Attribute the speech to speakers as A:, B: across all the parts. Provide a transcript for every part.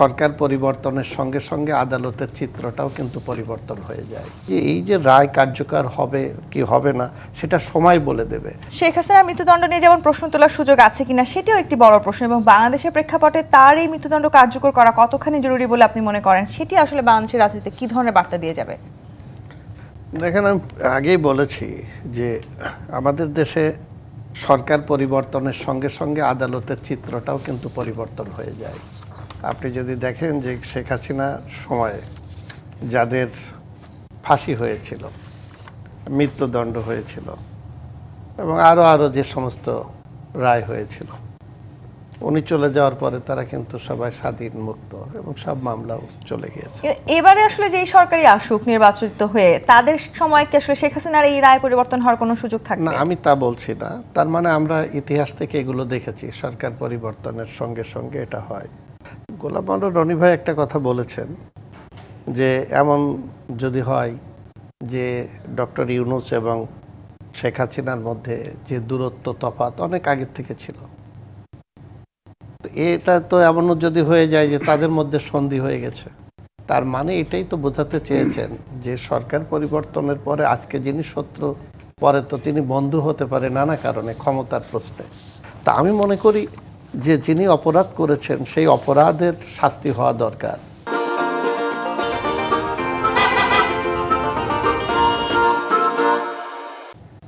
A: সরকার পরিবর্তনের সঙ্গে সঙ্গে আদালতের চিত্রটাও কিন্তু পরিবর্তন হয়ে যায়। যে এই যে রায় কার্যকর হবে কি হবে না সেটা সময় বলে দেবে।
B: শেখ হাসিনার মৃত্যুদণ্ড নিয়ে যেমন প্রশ্ন তোলার সুযোগ আছে কিনা সেটিও একটি বড় প্রশ্ন এবং বাংলাদেশের প্রেক্ষাপটে তার এই মৃত্যুদণ্ড কার্যকর করা কতখানি জরুরি বলে আপনি মনে করেন? সেটি আসলে বাংলাদেশের রাজনীতিতে কি ধরনের বার্তা দিয়ে যাবে?
A: দেখেন আমি আগেই বলেছি যে আমাদের দেশে সরকার পরিবর্তনের সঙ্গে সঙ্গে আদালতের চিত্রটাও কিন্তু পরিবর্তন হয়ে যায়। আপনি যদি দেখেন যে শেখ হাসিনার সময়ে যাদের ফাঁসি হয়েছিল মৃত্যুদণ্ড হয়েছিল এবং আরও আরও যে সমস্ত রায় হয়েছিল উনি চলে যাওয়ার পরে তারা কিন্তু সবাই স্বাধীন মুক্ত এবং সব মামলাও চলে গিয়েছে।
B: এবারে আসলে যেই সরকারি আসুক নির্বাচিত হয়ে তাদের সময় কি আসলে শেখ হাসিনার এই রায় পরিবর্তন হওয়ার কোনো সুযোগ
A: না আমি তা বলছি না। তার মানে আমরা ইতিহাস থেকে এগুলো দেখেছি সরকার পরিবর্তনের সঙ্গে সঙ্গে এটা হয়। গোলাম মোহাম্মদ রনি ভাই একটা কথা বলেছেন যে এমন যদি হয় যে ডক্টর ইউনুস এবং শেখ হাসিনার মধ্যে যে দূরত্ব, তফাৎ অনেক আগের থেকে ছিল। এটা তো এমনও যদি হয়ে যায় যে তাদের মধ্যে সন্ধি হয়ে গেছে। তার মানে এটাই তো বোঝাতে চেয়েছেন যে সরকার পরিবর্তনের পরে আজকে যিনি শত্রু, পরে তো তিনি বন্ধু হতে পারে নানা কারণে ক্ষমতার প্রশ্নে। তা আমি মনে করি যে যিনি অপরাধ করেছেন, সেই অপরাধের শাস্তি হওয়া দরকার।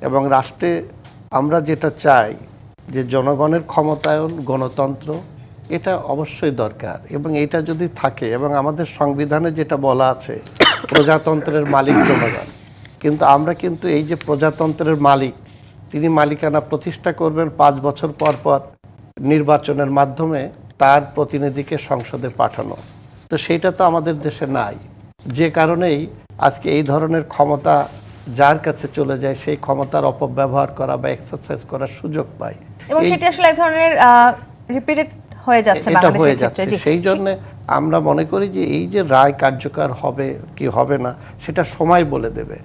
A: এবং রাষ্ট্রে আমরা যেটা চাই, যে জনগণের ক্ষমতায়ন, গণতন্ত্র, এটা অবশ্যই দরকার। এবং এটা যদি থাকে, এবং আমাদের সংবিধানে যেটা বলা আছে, প্রজাতন্ত্রের মালিক জনগণ। কিন্তু আমরা কিন্তু এই যে প্রজাতন্ত্রের মালিক, তিনি মালিকানা প্রতিষ্ঠা করবেন পাঁচ বছর পর পর। নির্বাচনের মাধ্যমে তার প্রতিনিধিকে সংসদে পাঠানো। তো সেটা তো আমাদের দেশে নাই। যে কারণেই আজকে এই ধরনের ক্ষমতা যার কাছে চলে যায় সেই ক্ষমতার অপব্যবহার করা বা এক্সারসাইজ করার সুযোগ পায়।
B: এবং সেটি আসলে এক ধরনের রিপিটেড হয়ে যাচ্ছে
A: এটা হয়ে যাচ্ছে। সেই জন্য আমরা মনে করি যে এই যে রায় কার্যকর হবে কি হবে না সেটা সময় বলে দেবে।